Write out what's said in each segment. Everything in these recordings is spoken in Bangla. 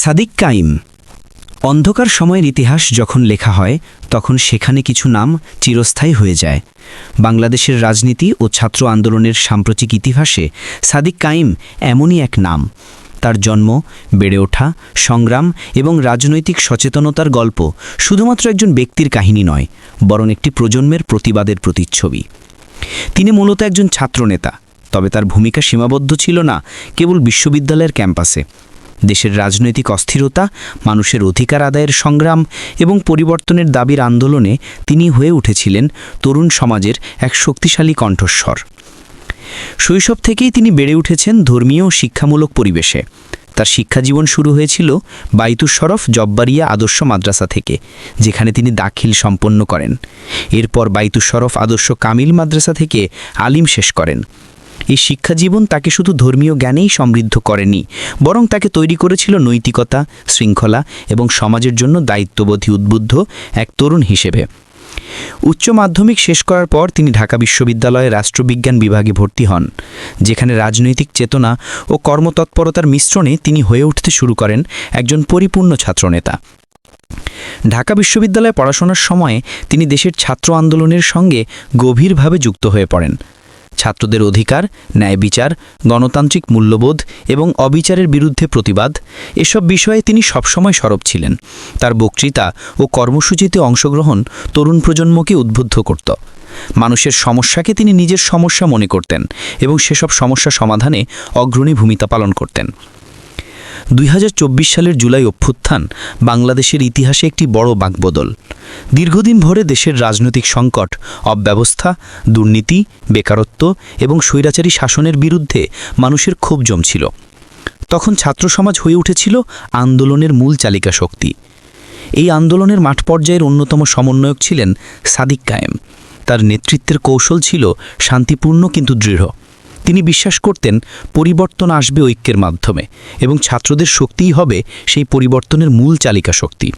সাদিক কাইম। অন্ধকার সময়ের ইতিহাস যখন লেখা হয়, তখন সেখানে কিছু নাম চিরস্থায়ী হয়ে যায়। বাংলাদেশের রাজনীতি ও ছাত্র আন্দোলনের সাম্প্রতিক ইতিহাসে সাদিক কাইম এমনই এক নাম। তার জন্ম, বেড়ে ওঠা, সংগ্রাম এবং রাজনৈতিক সচেতনতার গল্প শুধুমাত্র একজন ব্যক্তির কাহিনী নয়, বরং একটি প্রজন্মের প্রতিবাদের প্রতিচ্ছবি। তিনি মূলত একজন ছাত্রনেতা, তবে তার ভূমিকা সীমাবদ্ধ ছিল না, কেবল বিশ্ববিদ্যালয়ের ক্যাম্পাসে। দেশের রাজনৈতিক অস্থিরতা, মানুষের অধিকার আদায়ের সংগ্রাম এবং পরিবর্তনের দাবির আন্দোলনে তিনি হয়ে উঠেছিলেন তরুণ সমাজের এক শক্তিশালী কণ্ঠস্বর। শৈশব থেকেই তিনি বেড়ে উঠেছেন ধর্মীয় শিক্ষামূলক পরিবেশে। তার শিক্ষাজীবন শুরু হয়েছিল বাইতুস শরফ জব্বারিয়া আদর্শ মাদ্রাসা থেকে, যেখানে তিনি দাখিল সম্পন্ন করেন। এরপর বাইতুস শরফ আদর্শ কামিল মাদ্রাসা থেকে আলিম শেষ করেন। এই শিক্ষাজীবন তাকে শুধু ধর্মীয় জ্ঞানেই সমৃদ্ধ করেনি, বরং তাকে তৈরি করেছিল নৈতিকতা, শৃঙ্খলা এবং সমাজের জন্য দায়িত্ববোধী উদ্বুদ্ধ এক তরুণ হিসেবে। উচ্চ মাধ্যমিক শেষ করার পর তিনি ঢাকা বিশ্ববিদ্যালয়ে রাষ্ট্রবিজ্ঞান বিভাগে ভর্তি হন, যেখানে রাজনৈতিক চেতনা ও কর্মতৎপরতার মিশ্রণে তিনি হয়ে উঠতে শুরু করেন একজন পরিপূর্ণ ছাত্রনেতা। ঢাকা বিশ্ববিদ্যালয়ে পড়াশোনার সময়ে তিনি দেশের ছাত্র আন্দোলনের সঙ্গে গভীরভাবে যুক্ত হয়ে পড়েন। ছাত্রদের অধিকার, ন্যায় বিচার, গণতান্ত্রিক মূল্যবোধ এবং অবিচারের বিরুদ্ধে প্রতিবাদ, এসব বিষয়ে তিনি সবসময় সরব ছিলেন। তার বক্তৃতা ও কর্মসূচিতে অংশগ্রহণ তরুণ প্রজন্মকে উদ্বুদ্ধ করত। মানুষের সমস্যাকে তিনি নিজের সমস্যা মনে করতেন এবং সেসব সমস্যা সমাধানে অগ্রণী ভূমিকা পালন করতেন। দুই হাজার চব্বিশ সালের জুলাই অভ্যুত্থান বাংলাদেশের ইতিহাসে একটি বড় বাঁকবদল। দীর্ঘদিন ভরে দেশের রাজনৈতিক সংকট, অব্যবস্থা, দুর্নীতি, বেকারত্ব এবং স্বৈরাচারী শাসনের বিরুদ্ধে মানুষের ক্ষোভ জমছিল। তখন ছাত্র সমাজ হয়ে উঠেছিল আন্দোলনের মূল চালিকা শক্তি। এই আন্দোলনের মাঠ পর্যায়ের অন্যতম সমন্বয়ক ছিলেন সাদিক কায়েম। তার নেতৃত্বের কৌশল ছিল শান্তিপূর্ণ কিন্তু দৃঢ়। তিনি বিশ্বাস করতেন পরিবর্তন আসবে ঐক্যের মাধ্যমে এবং ছাত্রদের শক্তিই হবে সেই পরিবর্তনের মূল চালিকা শক্তি।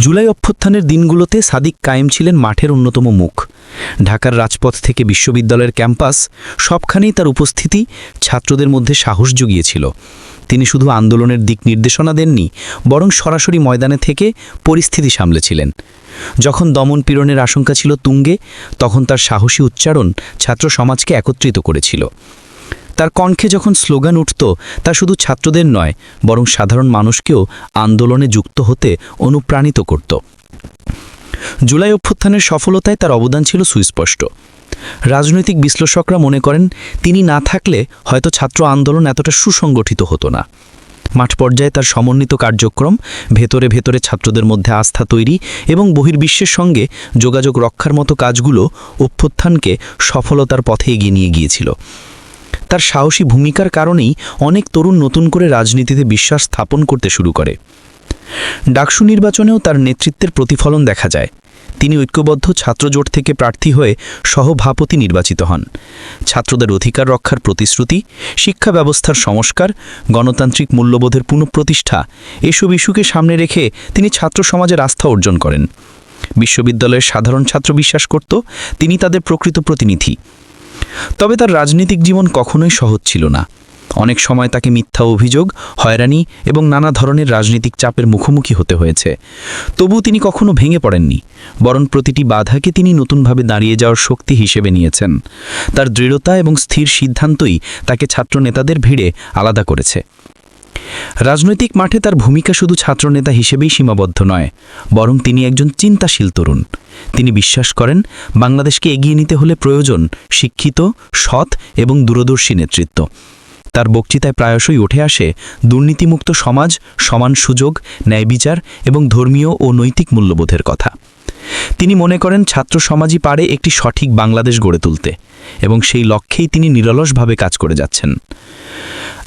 জুলাই অভ্যুত্থানের দিনগুলোতে সাদিক কায়েম ছিলেন মাঠের অন্যতম মুখ। ঢাকার রাজপথ থেকে বিশ্ববিদ্যালয়ের ক্যাম্পাস সবখানেই তার উপস্থিতি ছাত্রদের মধ্যে সাহস জুগিয়েছিল। তিনি শুধু আন্দোলনের দিক নির্দেশনা দেননি, বরং সরাসরি ময়দানে থেকে পরিস্থিতি সামলেছিলেন। যখন দমন পীড়নের আশঙ্কা ছিল তুঙ্গে, তখন তার সাহসী উচ্চারণ ছাত্র সমাজকে একত্রিত করেছিল। তার কণ্ঠে যখন স্লোগান উঠত, তা শুধু ছাত্রদের নয়, বরং সাধারণ মানুষকেও আন্দোলনে যুক্ত হতে অনুপ্রাণিত করত। জুলাই অভ্যুত্থানের সফলতায় তার অবদান ছিল সুস্পষ্ট। রাজনৈতিক বিশ্লেষকরা মনে করেন, তিনি না থাকলে হয়তো ছাত্র আন্দোলন এতটা সুসংগঠিত হতো না। মাঠ পর্যায়ে তার সমন্বিত কার্যক্রম, ভেতরে ভেতরে ছাত্রদের মধ্যে আস্থা তৈরি এবং বহির্বিশ্বের সঙ্গে যোগাযোগ রক্ষার মতো কাজগুলো অভ্যুত্থানকে সফলতার পথে এগিয়ে নিয়ে গিয়েছিল। তার সাহসী ভূমিকার কারণেই অনেক তরুণ নতুন করে রাজনীতিতে বিশ্বাস স্থাপন করতে শুরু করে। ডাকসু নির্বাচনেও তার নেতৃত্বের প্রতিফলন দেখা যায়। তিনি ঐক্যবদ্ধ ছাত্রজোট থেকে প্রার্থী হয়ে সহভাপতি নির্বাচিত হন। ছাত্রদের অধিকার রক্ষার প্রতিশ্রুতি, শিক্ষা ব্যবস্থার সংস্কার, গণতান্ত্রিক মূল্যবোধের পুনঃপ্রতিষ্ঠা, এসব ইস্যুকে সামনে রেখে তিনি ছাত্র সমাজের আস্থা অর্জন করেন। বিশ্ববিদ্যালয়ের সাধারণ ছাত্র বিশ্বাস করত, তিনি তাদের প্রকৃত প্রতিনিধি। তবে তার রাজনৈতিক জীবন কখনোই সহজ ছিল না। অনেক সময় তাকে মিথ্যা অভিযোগ, হয়রানি এবং নানা ধরনের রাজনৈতিক চাপের মুখোমুখি হতে হয়েছে। তবু তিনি কখনো ভেঙে পড়েননি, বরং প্রতিটি বাধাকে তিনি নতুনভাবে দাঁড়িয়ে যাওয়ার শক্তি হিসেবে নিয়েছেন। তার দৃঢ়তা এবং স্থির সিদ্ধান্তই তাকে ছাত্র নেতাদের ভিড়ে আলাদা করেছে। রাজনৈতিক মাঠে তার ভূমিকা শুধু ছাত্রনেতা হিসেবেই সীমাবদ্ধ নয়, বরং তিনি একজন চিন্তাশীল তরুণ। তিনি বিশ্বাস করেন, বাংলাদেশকে এগিয়ে নিতে হলে প্রয়োজন শিক্ষিত, সৎ এবং দূরদর্শী নেতৃত্ব। তার বক্তৃতায় প্রায়শই উঠে আসে দুর্নীতিমুক্ত সমাজ, সমান সুযোগ, ন্যায় বিচার এবং ধর্মীয় ও নৈতিক মূল্যবোধের কথা। তিনি মনে করেন ছাত্র সমাজই পারে একটি সঠিক বাংলাদেশ গড়ে তুলতে এবং সেই লক্ষ্যেই তিনি নিরলসভাবে কাজ করে যাচ্ছেন।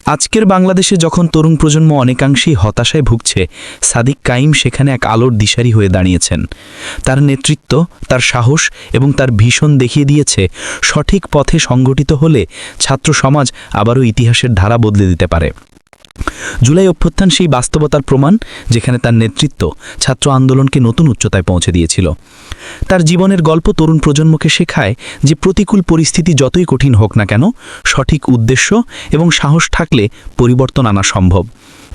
আজকের বাংলাদেশে যখন তরুণ প্রজন্ম অনেকাংশেই হতাশায় ভুগছে, সাদিক কাইম সেখানে এক আলোর দিশারি হয়ে দাঁড়িয়েছেন। তার নেতৃত্ব, তার সাহস এবং তার ভীষণ দেখিয়ে দিয়েছে, সঠিক পথে সংগঠিত হলে ছাত্র সমাজ আবারও ইতিহাসের ধারা বদলে দিতে পারে। জুলাই অভ্যুত্থান সেই বাস্তবতার প্রমাণ যেখানে তার নেতৃত্ব ছাত্র আন্দোলনকে নতুন উচ্চতায় পৌঁছে দিয়েছিল। তার জীবনের গল্প তরুণ প্রজন্মকে শেখায় যে প্রতিকূল পরিস্থিতি যতই কঠিন হোক না কেন, সঠিক উদ্দেশ্য এবং সাহস থাকলে পরিবর্তন আনা সম্ভব।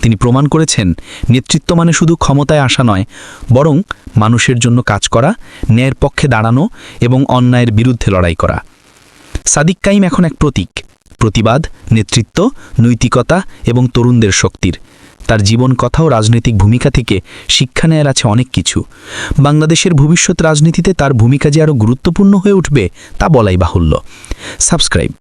তিনি প্রমাণ করেছেন, নেতৃত্ব মানে শুধু ক্ষমতায় আসা নয়, বরং মানুষের জন্য কাজ করা, ন্যায়ের পক্ষে দাঁড়ানো এবং অন্যায়ের বিরুদ্ধে লড়াই করা। সাদিক কাইম এখন এক প্রতীক। প্রতিবাদ, নেতৃত্ব, নৈতিকতা এবং তরুণদের শক্তির। তার জীবন কথা ও রাজনৈতিক ভূমিকা থেকে শিক্ষা নেয়ার আছে অনেক কিছু। বাংলাদেশের ভবিষ্যৎ রাজনীতিতে তার ভূমিকা যে আরও গুরুত্বপূর্ণ হয়ে উঠবে তা বলাই বাহুল্য। সাবস্ক্রাইব।